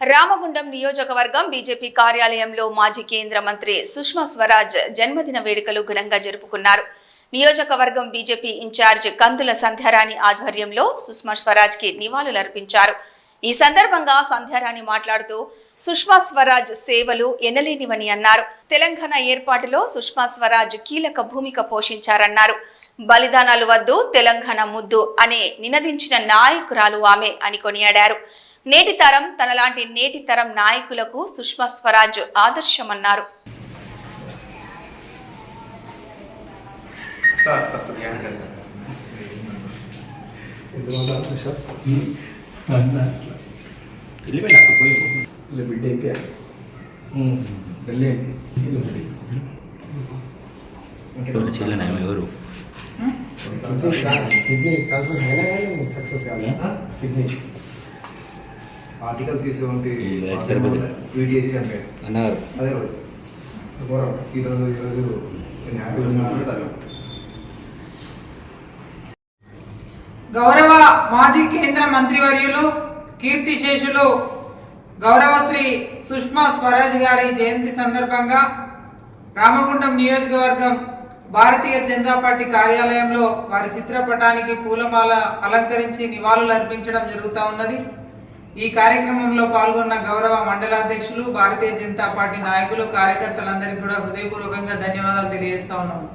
రామగుండం నియోజకవర్గం బీజేపీ కార్యాలయంలో మాజీ కేంద్ర మంత్రి సుష్మా స్వరాజ్ జన్మదిన వేడుకలు ఘనంగా జరుపుకున్నారు. నియోజకవర్గం బీజేపీ ఇన్ఛార్జ్ కందుల సంధ్యారాణి ఆధ్వర్యంలో సుష్మా స్వరాజ్కి నివాళులర్పించారు ఈ సందర్భంగా సంధ్యారాణి మాట్లాడుతూ సుష్మా స్వరాజ్ సేవలు ఎనలేనివని అన్నారు. తెలంగాణ ఏర్పాటులో సుష్మా స్వరాజ్ కీలక భూమిక పోషించారన్నారు. బలిదానాలు వద్దు తెలంగాణ ముద్దు అనే నినదించిన నాయకురాలు ఆమె అని కొనియాడారు. నేటి తరం తనలాంటి నేటి తరం నాయకులకు సుష్మా స్వరాజ్ ఆదర్శమన్నారు. సక్సెస్ కాదు ఆర్టికల్ అన్నారు. అదే ఈరోజు ఈరోజు గౌరవ మాజీ కేంద్ర మంత్రివర్యులు కీర్తిశేషులు గౌరవశ్రీ సుష్మా స్వరాజ్ గారి జయంతి సందర్భంగా రామగుండం నియోజకవర్గం భారతీయ జనతా పార్టీ కార్యాలయంలో వారి చిత్రపటానికి పూలమాల అలంకరించి నివాళులు అర్పించడం జరుగుతూ ఉన్నది. ఈ కార్యక్రమంలో పాల్గొన్న గౌరవ మండలాధ్యక్షులు భారతీయ జనతా పార్టీ నాయకులు కార్యకర్తలందరికీ కూడా హృదయపూర్వకంగా ధన్యవాదాలు తెలియజేస్తా ఉన్నాము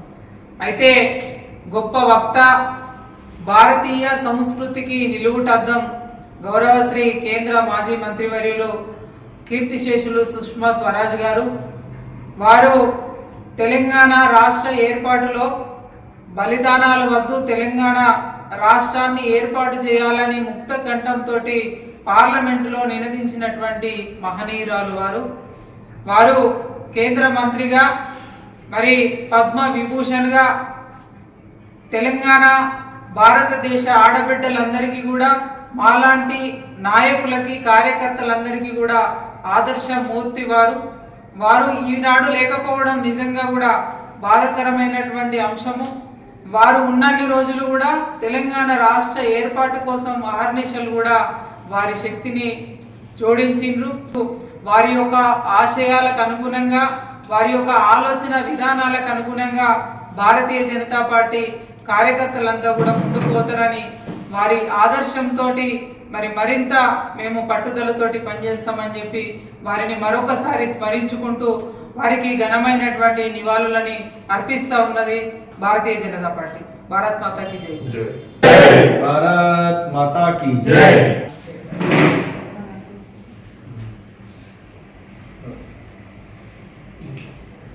అయితే గొప్ప వక్త భారతీయ సంస్కృతికి నిలువుటద్దం గౌరవశ్రీ కేంద్ర మాజీ మంత్రివర్యులు కీర్తిశేషులు సుష్మా స్వరాజ్ గారు. వారు తెలంగాణ రాష్ట్ర ఏర్పాటులో బలిదానాల వద్దు తెలంగాణ రాష్ట్రాన్ని ఏర్పాటు చేయాలని ముక్త కంఠంతో పార్లమెంటులో నినదించినటువంటి మహనీయురాలు వారు. వారు కేంద్ర మంత్రిగా మరి పద్మ విభూషణ్గా తెలంగాణ భారతదేశ ఆడబిడ్డలందరికీ కూడా మాలాంటి నాయకులకి కార్యకర్తలందరికీ కూడా ఆదర్శ మూర్తి వారు. వారు ఈనాడు లేకపోవడం నిజంగా కూడా బాధకరమైనటువంటి అంశము. వారు ఉన్నన్ని రోజులు కూడా తెలంగాణ రాష్ట్ర ఏర్పాటు కోసం ఆర్నిషలు కూడా వారి శక్తిని జోడించిండ్రు వారి యొక్క ఆశయాలకు అనుగుణంగా వారి యొక్క ఆలోచన విధానాలకు అనుగుణంగా భారతీయ జనతా పార్టీ కార్యకర్తలంతా కూడా ముందుకు పోతారని వారి ఆదర్శంతో మరి మరింత మేము పట్టుదలతోటి పనిచేస్తామని చెప్పి వారిని మరొకసారి స్మరించుకుంటూ వారికి ఘనమైనటువంటి నివాళులని అర్పిస్తూ ఉన్నది భారతీయ జనతా పార్టీ. భారత్ మాతాకి జై. భారత్ మాతాకి జై.